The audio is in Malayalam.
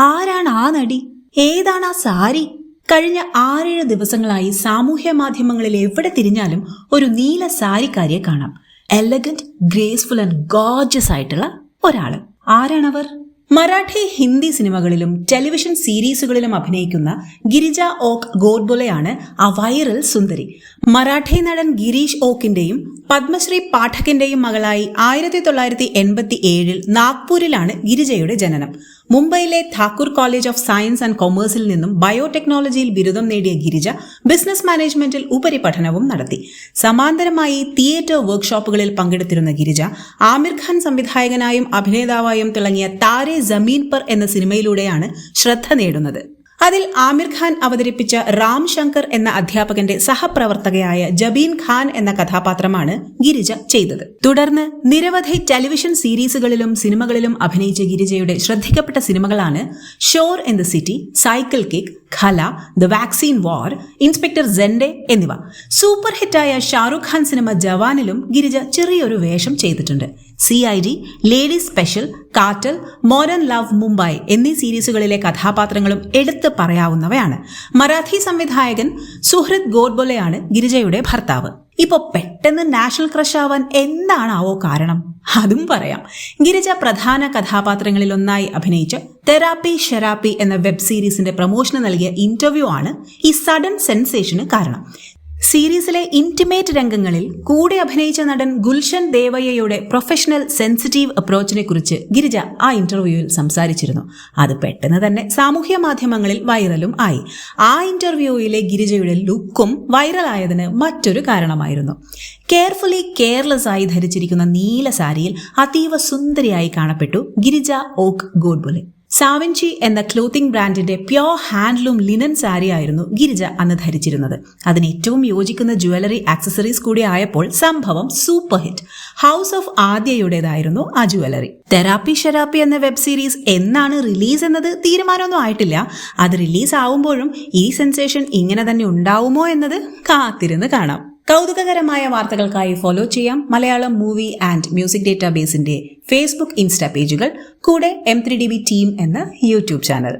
ആരാണ് ആ നടി? ഏതാണ് ആ സാരി? കഴിഞ്ഞ ആറേഴ് ദിവസങ്ങളായി സാമൂഹ്യ മാധ്യമങ്ങളിൽ എവിടെ തിരിഞ്ഞാലും ഒരു നീല സാരിക്കാരിയെ കാണാം. എലഗന്റ് ഗ്രേസ്ഫുൾ ആൻഡ് ഗോർജസ് ആയിട്ടുള്ള ഒരാൾ. ആരാണവർ? മറാഠി ഹിന്ദി സിനിമകളിലും ടെലിവിഷൻ സീരീസുകളിലും അഭിനയിക്കുന്ന ഗിരിജ ഓക്ക് ഗോഡ്ബൊലയാണ് ആ വൈറൽ സുന്ദരി. മറാഠി നടൻ ഗിരീഷ് ഓക്കിന്റെയും പത്മശ്രീ പാഠകിന്റെയും മകളായി ആയിരത്തി തൊള്ളായിരത്തി എൺപത്തി ഏഴിൽ നാഗ്പൂരിലാണ് ഗിരിജയുടെ ജനനം. മുംബൈയിലെ Thakur college of science and കൊമേഴ്സിൽ നിന്നും ബയോടെക്നോളജിയിൽ ബിരുദം നേടിയ ഗിരിജ ബിസിനസ് മാനേജ്മെന്റിൽ ഉപരിപഠനവും നടത്തി. സമാന്തരമായി തിയേറ്റർ വർക്ക്ഷോപ്പുകളിൽ പങ്കെടുത്തിരുന്ന ഗിരിജ ആമിർ ഖാൻ സംവിധായകനായും അഭിനേതാവായും തിളങ്ങിയ താരെ ജമീൻ പർ എന്ന സിനിമയിലൂടെയാണ് ശ്രദ്ധ നേടുന്നത്. അതിൽ ആമിർ ഖാൻ അവതരിപ്പിച്ച റാം ശങ്കർ എന്ന അധ്യാപകന്റെ സഹപ്രവർത്തകയായ ജബീൻ ഖാൻ എന്ന കഥാപാത്രമാണ് ഗിരിജ ചെയ്തത്. തുടർന്ന് നിരവധി ടെലിവിഷൻ സീരീസുകളിലും സിനിമകളിലും അഭിനയിച്ച ഗിരിജയുടെ ശ്രദ്ധിക്കപ്പെട്ട സിനിമകളാണ് Shor in the city cycle kick Qala the vaccine war inspector Zende എന്നിവ. സൂപ്പർ ഹിറ്റായ ഷാറുഖ് ഖാൻ സിനിമ ജവാനിലും ഗിരിജ ചെറിയൊരു വേഷം ചെയ്തിട്ടുണ്ട്. C I D lady special cartel modern love Mumbai എന്നീ സീരീസുകളിലെ കഥാപാത്രങ്ങളും എടുത്തു പറയാവുന്നവയാണ്. മറാഠി സംവിധായകൻ സുഹൃത് ഗോഡ്ബോലെയാണ് ഗിരിജയുടെ ഭർത്താവ്. ഇപ്പൊ പെട്ടെന്ന് നാഷണൽ ക്രഷ് ആവാൻ എന്താണാവോ കാരണം? അതും പറയാം. ഗിരിജ പ്രധാന കഥാപാത്രങ്ങളിൽ ഒന്നായി അഭിനയിച്ച് തെറാപ്പി ഷെറാപ്പി എന്ന വെബ് സീരീസിന്റെ പ്രമോഷന് നൽകിയ ഇന്റർവ്യൂ ആണ് ഈ സഡൻ സെൻസേഷന് കാരണം. സീരീസിലെ ഇന്റിമേറ്റ് രംഗങ്ങളിൽ കൂടെ അഭിനയിച്ച നടൻ ഗുൽഷൻ ദേവയ്യയുടെ പ്രൊഫഷണൽ സെൻസിറ്റീവ് അപ്രോച്ചിനെ കുറിച്ച് ഗിരിജ ആ ഇന്റർവ്യൂവിൽ സംസാരിച്ചിരുന്നു. അത് പെട്ടെന്ന് തന്നെ സാമൂഹ്യ മാധ്യമങ്ങളിൽ വൈറലും ആയി. ആ ഇന്റർവ്യൂയിലെ ഗിരിജയുടെ ലുക്കും വൈറലായതിന് മറ്റൊരു കാരണമായിരുന്നു. കെയർഫുള്ളി കെയർലെസ് ആയി ധരിച്ചിരിക്കുന്ന നീല സാരിയിൽ അതീവ സുന്ദരിയായി കാണപ്പെട്ടു ഗിരിജ ഓക്ക് ഗോഡ്ബുലെ. സാവൻചി എന്ന ക്ലോത്തിംഗ് ബ്രാൻഡിന്റെ പ്യോർ ഹാൻഡ്ലൂം ലിനൻ സാരി ആയിരുന്നു ഗിരിജ അന്ന് ധരിച്ചിരുന്നത്. അതിന് ഏറ്റവും യോജിക്കുന്ന ജ്വല്ലറി ആക്സസറീസ് കൂടി ആയപ്പോൾ സംഭവം സൂപ്പർ ഹിറ്റ് ഹൗസ് ഓഫ് ആദ്യയുടേതായിരുന്നു ആ ജ്വല്ലറി തെറാപ്പി ഷെറാപ്പി എന്ന വെബ് സീരീസ് എന്നാണ് റിലീസ് എന്നത് തീരുമാനമൊന്നും ആയിട്ടില്ല. അത് റിലീസ് ആവുമ്പോഴും ഈ സെൻസേഷൻ ഇങ്ങനെ തന്നെ ഉണ്ടാവുമോ എന്നത് കാത്തിരുന്ന് കാണാം. കൗതുകകരമായ വാർത്തകൾക്കായി ഫോളോ ചെയ്യാം മലയാളം മൂവി ആൻഡ് മ്യൂസിക് ഡേറ്റാബേസിന്റെ ഫേസ്ബുക്ക് ഇൻസ്റ്റാ പേജുകൾ കൂടെ M three D B team എന്ന യൂട്യൂബ് ചാനൽ